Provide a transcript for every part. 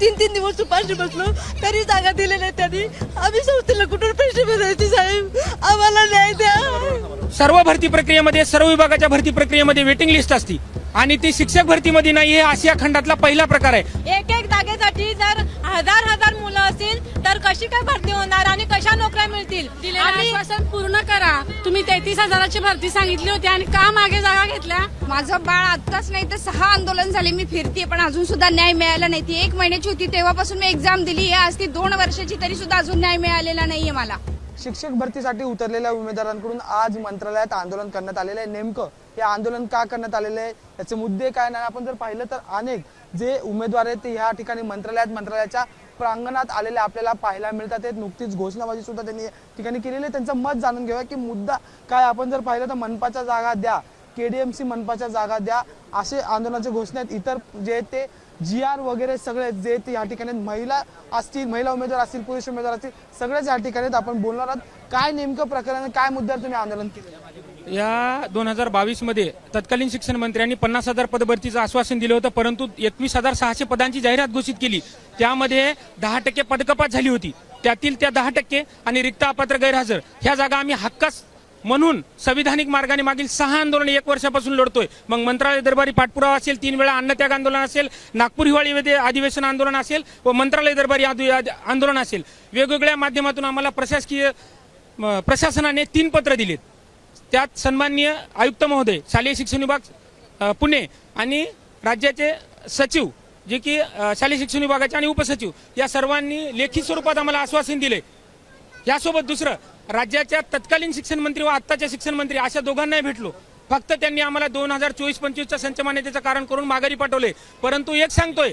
तीन तीन दिवस उपाशी बसलो. तरी जागा दिलेल्या नाही त्यांनी. आम्ही संस्थेला कुठून पैसे भरायचे साहेब? आम्हाला न्याय द्या. सर्व भरती प्रक्रियेमध्ये सर्व विभागाच्या भरती प्रक्रियेमध्ये वेटिंग लिस्ट असती. आणि ती शिक्षक भरतीमध्ये नाही हे आशिया खंडातला पहिला प्रकार आहे. जागेसाठी जर हजार हजार मुलं असतील तर कशी काय भरती होणार आणि कशा नोकऱ्या मिळतील? आणि आश्वासन पूर्ण करा. तुम्ही तेहतीस हजाराची भरती सांगितली होती आणि का मागे जागा घेतल्या? माझं बाळ आत्ताच नाही तर सहा आंदोलन झाले. मी फिरते पण अजून सुद्धा न्याय मिळाला नाही. ती एक महिन्याची होती तेव्हापासून मी एक्झाम दिली. आहे आज ती दोन वर्षाची तरी सुद्धा अजून न्याय मिळालेला नाहीये मला. शिक्षक भरतीसाठी उतरलेल्या उमेदवारांकडून आज मंत्रालयात आंदोलन करण्यात आलेलं आहे. नेमकं हे आंदोलन का करण्यात आलेलं आहे? याचे मुद्दे काय नाही. आपण जर पाहिलं तर अनेक जे उमेदवार आहेत ते ह्या ठिकाणी मंत्रालयात मंत्रालयाच्या प्रांगणात आलेले आपल्याला पाहायला मिळतात. आहेत नुकतीच घोषणाबाजी सुद्धा त्यांनी या ठिकाणी केलेली आहे. त्यांचं मत जाणून घेऊया की मुद्दा काय आपण जर पाहिलं तर मनपाच्या जागा द्या. केडीएमसी मनपाच्या जागा द्या. असे आंदोलनाच्या घोषणा आहेत. इतर जे आहेत ते जी आर वगैरे सगळे जे ते या ठिकाणी महिला असतील महिला उमेदवार असतील पुरुष उमेदवार असतील सगळेच या ठिकाणी आपण बोलणार आहोत. काय नेमकं प्रकरण काय मुद्द्यावर तुम्ही आंदोलन केलं या दोन हजार बावीसमध्ये तत्कालीन शिक्षण मंत्र्यांनी पन्नास हजार पदभरतीचं आश्वासन दिलं होतं परंतु एकवीस हजार सहाशे पदांची जाहिरात घोषित केली. त्यामध्ये दहा टक्के पदकपात झाली होती. त्यातील त्या दहा टक्के आणि रिक्त अपात्र गैरहजर. ह्या जागा आम्ही हक्कास म्हणून संविधानिक मार्गाने मागील सहा आंदोलन एक वर्षापासून लढतोय. मग मंत्रालय दरबारी पाठपुरावा असेल तीन वेळा अन्नत्याग आंदोलन असेल नागपूर हिवाळी अधिवेशन आंदोलन असेल व मंत्रालय दरबारी आंदोलन असेल. वेगवेगळ्या माध्यमातून आम्हाला प्रशासकीय प्रशासनाने तीन पत्र दिलेत. त्यात सन्माननीय आयुक्त महोदय शालेय शिक्षण विभाग पुणे आणि राज्याचे सचिव जे की शालेय शिक्षण विभागाचे आणि उपसचिव या सर्वांनी लेखी स्वरूपात आम्हाला आश्वासन दिले. यासोबत दुसरं राज्याच्या तत्कालीन शिक्षण मंत्री व आत्ताच्या शिक्षण मंत्री अशा दोघांनाही भेटलो. फक्त त्यांनी आम्हाला दोन हजार चोवीस पंचवीसच्या संच मान्यतेचं कारण करून माघारी पाठवले. परंतु एक सांगतोय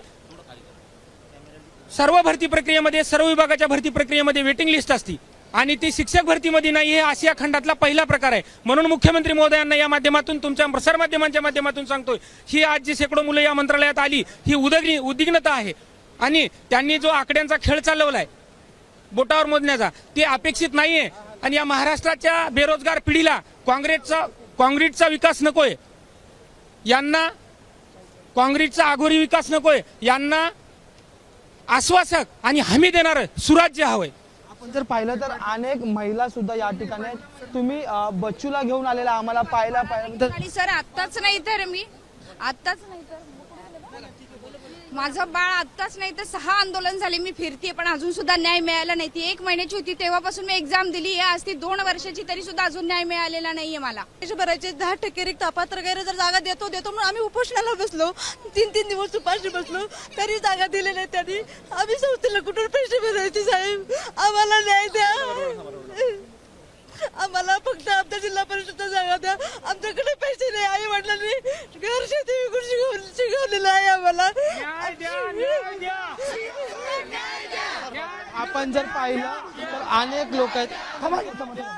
सर्व भरती प्रक्रियेमध्ये सर्व विभागाच्या भरती प्रक्रियेमध्ये वेटिंग लिस्ट असती. आणि ती शिक्षक भरतीमध्ये नाही हे आशिया खंडातला पहिला प्रकार आहे. म्हणून मुख्यमंत्री महोदयांना या माध्यमातून तुमच्या प्रसारमाध्यमांच्या माध्यमातून सांगतोय ही आज जी शेकडो मुलं या मंत्रालयात आली ही उदग्नी उद्विग्नता आहे. आणि त्यांनी जो आकड्यांचा खेळ चालवलाय बोटावर मोजण्याचा ते अपेक्षित नाहीये. आणि या महाराष्ट्राच्या बेरोजगार पिढीला काँग्रेसचा काँग्रेसचा विकास नकोय. यांना काँग्रेसचा आघोरी विकास नकोय. यांना आश्वासक आणि हमी देणारं सुराज्य हवंय. आपण जर पाहिलं तर अनेक महिला सुद्धा या ठिकाणी आहेत. तुम्ही बच्चूला घेऊन आलेला आम्हाला पाहायला पाहिलं. आणि सर आत्ताच नाही तर मी आत्ताच नाही तर माझं बाळ आत्ताच नाही तर सहा आंदोलन झाले. मी फिरते पण अजून सुद्धा न्याय मिळाला नाही. ती एक महिन्याची होती तेव्हापासून मी एक्झाम दिली. आहे आज ती दोन वर्षाची तरी सुद्धा अजून न्याय मिळालेला नाहीये मला. पैसे भरायचे दहा टक्के रिक्त अपात्र वगैरे जर जागा देतो देतो म्हणून आम्ही उपोषणाला बसलो. तीन तीन दिवस उपाशी बसलो. तरी जागा दिलेल्या नाही त्यांनी. आम्ही संस्थेला कुठून पैसे भरायचे साहेब? आम्हाला न्याय द्या. आम्हाला फक्त आमच्या जिल्हा परिषदच्या जागा द्या. आमच्याकडे पैसे नाही. आई वडिलांनी आपण जर पाहिलं तर अनेक लोक आहेत. थांबा, थांबा,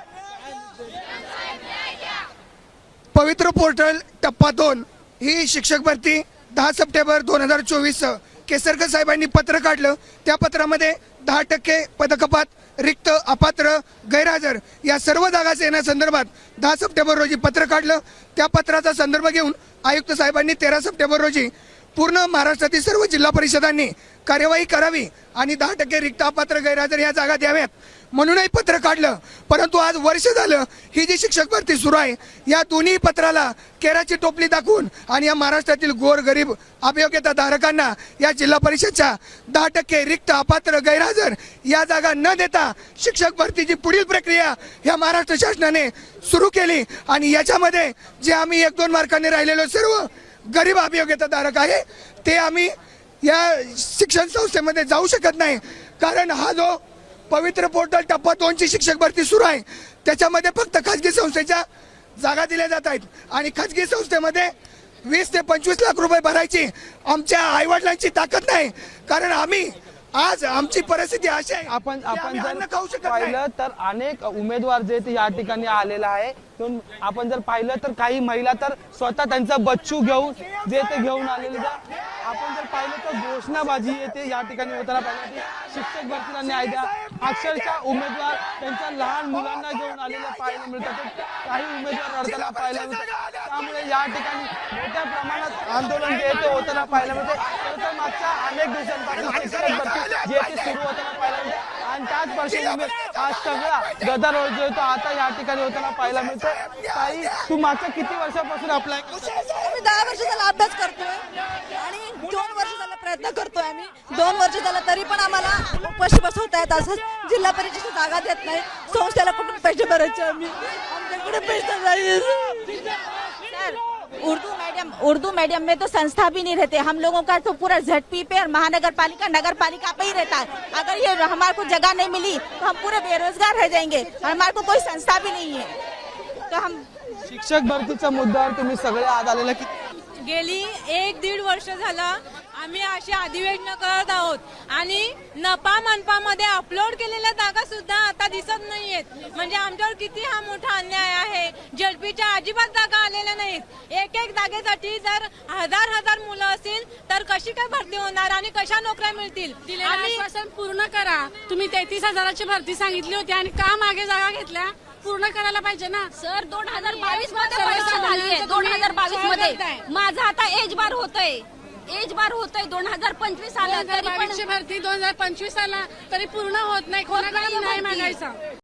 पवित्र पोर्टल टप्पा दोन. ही शिक्षक भरती दहा सप्टेंबर दोन हजार चोवीस केसरकर साहेबांनी पत्र काढलं. त्या पत्रामध्ये दहा टक्के पदकपात रिक्त अपात्र गैरहजर या सर्व जागाचे येण्यासंदर्भात दहा सप्टेंबर रोजी पत्र काढलं. त्या पत्राचा संदर्भ घेऊन आयुक्त साहेबांनी तेरा सप्टेंबर रोजी पूर्ण महाराष्ट्रातील सर्व जिल्हा परिषदांनी कार्यवाही करावी आणि दहा टक्के रिक्त अपात्र गैरहजर या जागा द्याव्यात. म्हणूनही पत्र काढलं. परंतु आज वर्ष झालं ही जी शिक्षक भरती सुरू आहे या दोन्ही पत्राला केराची टोपली दाखवून आणि या महाराष्ट्रातील गोर गरीब अभियोग्यता धारकांना या जिल्हा परिषदच्या दहा टक्के रिक्त अपात्र गैरहजर या जागा न देता शिक्षक भरतीची पुढील प्रक्रिया या महाराष्ट्र शासनाने सुरू केली. आणि याच्यामध्ये जे आम्ही एक दोन मार्कांनी राहिलेलो सर्व गरीब अभियोग्यता धारक आहे ते आम्ही या शिक्षण संस्थेमध्ये जाऊ शकत नाही. कारण हा जो पवित्र पोर्टल टप्पा दोनची शिक्षक भरती सुरू आहे त्याच्यामध्ये फक्त खाजगी संस्थेच्या जागा दिल्या जात आहेत. आणि खाजगी संस्थेमध्ये वीस ते पंचवीस लाख रुपये भरायची आमच्या आईवडिलांची ताकद नाही. कारण आम्ही आज आमची परिस्थिती अशी आहे आपण आपण जर खाऊ शकत पाहिलं तर अनेक उमेदवार जे ते या ठिकाणी आलेला आहे. आपण जर पाहिलं तर काही महिला तर स्वतः त्यांचा बच्चू घेऊन जे ते घेऊन आलेले आपण जर पाहिलं तर घोषणाबाजी येते या ठिकाणी होताना पाहिलं शिक्षक भरतीला न्याय द्या. अक्षरशः उमेदवार त्यांच्या लहान मुलांना घेऊन आलेल्या पाहायला मिळतात. काही उमेदवार लढताना पाहायला मिळतात. त्यामुळे या ठिकाणी मोठ्या प्रमाणात आंदोलन जे ते होताना पाहायला मिळते. तर मागच्या अनेक दिवसांपासून शिक्षक भरती जे ते सुरू होताना पाहायला मिळते. आणि त्याच पार्श्वभूमीवर आज सगळा गदारोळ जो आहे तो आता या ठिकाणी होताना पाहायला मिळतो ताई तू मागच्या किती वर्षापासून अप्लाय आम्ही दहा वर्ष झाला अभ्यास करतोय आणि दोन वर्ष झाला प्रयत्न करतोय आम्ही. दोन वर्ष झाला तरी पण आम्हाला पैसे बसवतायत असं जिल्हा परिषदेची जागा देत नाही. संस्थेला कुठून पैसे भरायचे आम्ही? आमच्याकडे पैसे नाही sir Urdu medium Urdu medium में तो संस्था भी नहीं रहते। हम लोगों का तो पूरा झटपी पे और महानगर पालिका नगर पालिका पे ही रहता है। अगर ये हमारे को जगह नहीं मिली तो हम पूरे बेरोजगार रह जाएंगे। और हमारे को कोई संस्था भी नहीं है। तो हम शिक्षक भरतीच्या मुद्द्यावर तुम्ही सगळे आज आलेले की गेली एक दीड वर्ष झालं आम्ही अशी अधिवेशनं करत आहोत. आणि नपा मनपामध्ये अपलोड केलेल्या जागा सुद्धा आता दिसत नाहीयेत. म्हणजे आमच्यावर किती हा मोठा अन्याय आहे. जलपीच्या अजिबात जागा आलेल्या नाहीत. एक एक जागेसाठी जर हजार हजार मुलं असतील तर कशी काय भरती होणार आणि कशा नोकऱ्या मिळतील? आश्वासन पूर्ण करा. तुम्ही तेहतीस हजाराची भरती सांगितली होती आणि का मागे जागा घेतल्या? पूर्ण करायला पाहिजे ना. सर दोन हजार बावीसमध्ये दोन हजार बावीसमध्ये. माझं आता एज बार होतंय. एज बार होतंय दोन हजार पंचवीस आलं तरी पण भरती दोन हजार पंचवीस आला तरी पूर्ण होत नाही कोणाकडे नाही मागायचा.